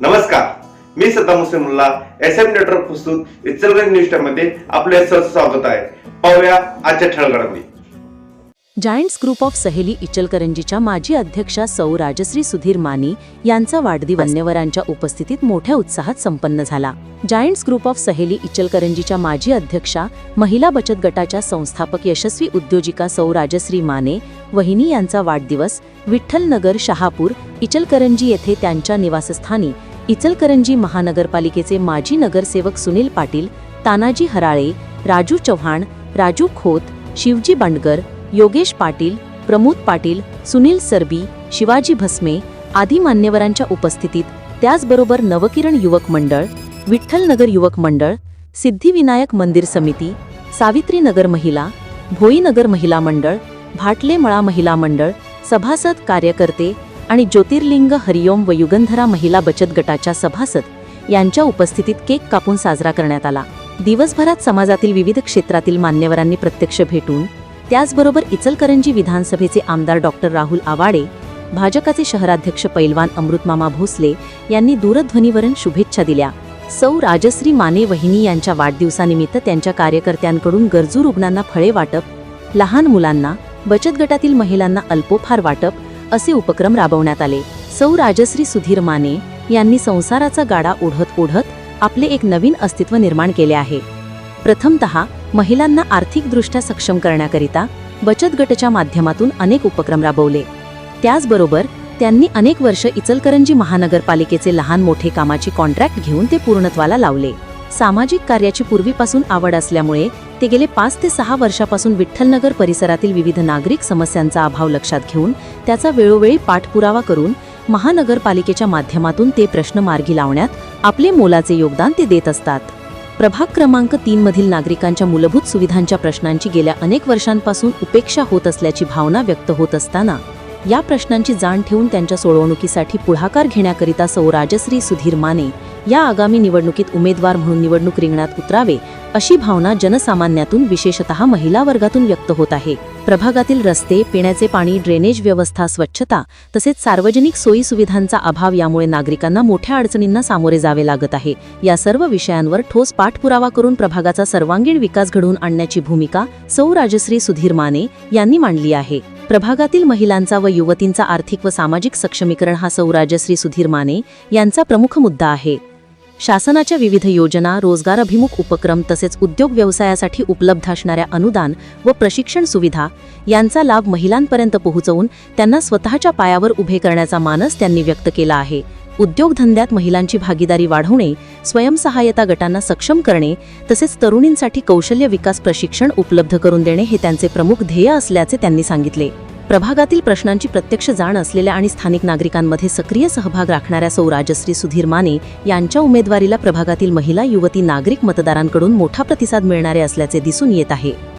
नमस्कार. मी Saddam Hussain S M network प्रस्तुत इचलगंज न्यूजमध्ये आपले स्वागत आहे. पाहूया आजच्या ठळगडामध्ये जायंट्स ग्रुप ऑफ सहेली इचलकरंजीच्या माजी अध्यक्षा सौ राजश्री सुधीर मानी यांचा वाढदिवस मान्यवरांच्या उपस्थितीत मोठ्या उत्साहात संपन्न झाला. जायंट्स ग्रुप ऑफ सहेली इचलकरंजीच्या माजी अध्यक्षा महिला बचत गटाच्या संस्थापक यशस्वी उद्योजिका सौ राजश्री माने वहिनी यांचा वाढदिवस विठ्ठलनगर शहापूर इचलकरंजी येथे त्यांच्या निवासस्थानी इचलकरंजी महानगरपालिकेचे माजी नगरसेवक सुनील पाटील तानाजी हराळे राजू चव्हाण राजू खोत शिवजी बंडगर योगेश पाटील प्रमोद पाटील सुनील सरबी शिवाजी भस्मे आदी मान्यवरांच्या उपस्थितीत त्याचबरोबर नवकिरण युवक मंडळ विठ्ठलनगर युवक मंडळ सिद्धिविनायक मंदिर समिती सावित्रीनगर महिला भोईनगर महिला मंडळ भाटले मळा महिला मंडळ सभासद कार्यकर्ते आणि ज्योतिर्लिंग हरिओम व युगंधरा महिला बचत गटाच्या सभासद यांच्या उपस्थितीत केक कापून साजरा करण्यात आला. दिवसभरात समाजातील विविध क्षेत्रातील मान्यवरांनी प्रत्यक्ष भेटून त्याचबरोबर इचलकरंजी विधानसभेचे आमदार डॉक्टर राहुल आवाडे भाजपाचे शहराध्यक्ष पैलवान अमृतमामा भोसले यांनी दूरध्वनीवरून शुभेच्छा दिल्या. सौ राजश्री माने वहिनी यांच्या वाढदिवसानिमित्त त्यांच्या कार्यकर्त्यांकडून गरजू रुग्णांना फळे वाटप लहान मुलांना बचत गटातील महिलांना अल्पोफार वाटप असे उपक्रम राबवण्यात आले. सौ राजश्री सुधीर माने यांनी संसाराचा गाडा ओढत ओढत आपले एक नवीन अस्तित्व निर्माण केले आहे. प्रथमतः महिलांना आर्थिकदृष्ट्या सक्षम करण्याकरिता बचत गटच्या माध्यमातून अनेक उपक्रम राबवले. त्याचबरोबर त्यांनी अनेक वर्ष इचलकरंजी महानगरपालिकेचे लहान मोठे कामाची कॉन्ट्रॅक्ट घेऊन ते पूर्णत्वाला लावले. सामाजिक कार्याची पूर्वीपासून आवड असल्यामुळे ते गेले पाच ते सहा वर्षापासून विठ्ठलनगर परिसरातील विविध नागरिक समस्यांचा अभाव लक्षात घेऊन त्याचा वेळोवेळी पाठपुरावा करून महानगरपालिकेच्या माध्यमातून ते प्रश्न मार्गी लावण्यात आपले मोलाचे योगदान ते देत असतात. प्रभाग क्रमांक तीन मधील नागरिकांच्या मूलभूत सुविधांच्या प्रश्नांची गेल्या अनेक वर्षांपासून उपेक्षा होत असल्याची भावना व्यक्त होत असताना या प्रश्नांची जाण ठेवून त्यांच्या सोडवणुकीसाठी पुढाकार घेण्याकरिता सौ राजश्री सुधीर माने या आगामी निवडणुकीत उमेदवार म्हणून निवडणूक रिंगणात उतरावे अशी भावना जनसामान्यातून विशेषतः महिला वर्गातून व्यक्त होत आहे. प्रभागातील रस्ते पिण्याचे पाणी ड्रेनेज व्यवस्था स्वच्छता तसेच सार्वजनिक सोयी सुविधांचा अभाव यामुळे नागरिकांना मोठ्या अडचणींना सामोरे जावे लागत आहे. या सर्व विषयांवर ठोस पाठपुरावा करून प्रभागाचा सर्वांगीण विकास घडवून आणण्याची भूमिका सौ राजश्री सुधीर माने यांनी मांडली आहे. प्रभागातील महिलांचा व युवतींचा आर्थिक व सामाजिक सक्षमीकरण हा सौ राजश्री सुधीर माने यांचा प्रमुख मुद्दा आहे. शासनाच्या विविध योजना रोजगार अभिमुख उपक्रम तसेच उद्योग व्यवसायासाठी उपलब्ध असणाऱ्या अनुदान व प्रशिक्षण सुविधा यांचा लाभ महिलांपर्यंत पोहोचवून त्यांना स्वतःच्या पायावर उभे करण्याचा मानस त्यांनी व्यक्त केला आहे. उद्योगधंद्यात महिलांची भागीदारी वाढवणे स्वयंसहाय्यता गटांना सक्षम करणे तसेच तरुणींसाठी कौशल्य विकास प्रशिक्षण उपलब्ध करून देणे हे त्यांचे प्रमुख ध्येय असल्याचे त्यांनी सांगितले. प्रभागातील प्रश्नांची प्रत्यक्ष जाण असलेल्या आणि स्थानिक नागरिकांमध्ये सक्रिय सहभाग राखणाऱ्या सौ राजश्री सुधीर माने यांच्या उमेदवारीला प्रभागातील महिला युवती नागरिक मतदारांकडून मोठा प्रतिसाद मिळणारे असल्याचे दिसून येत आहे.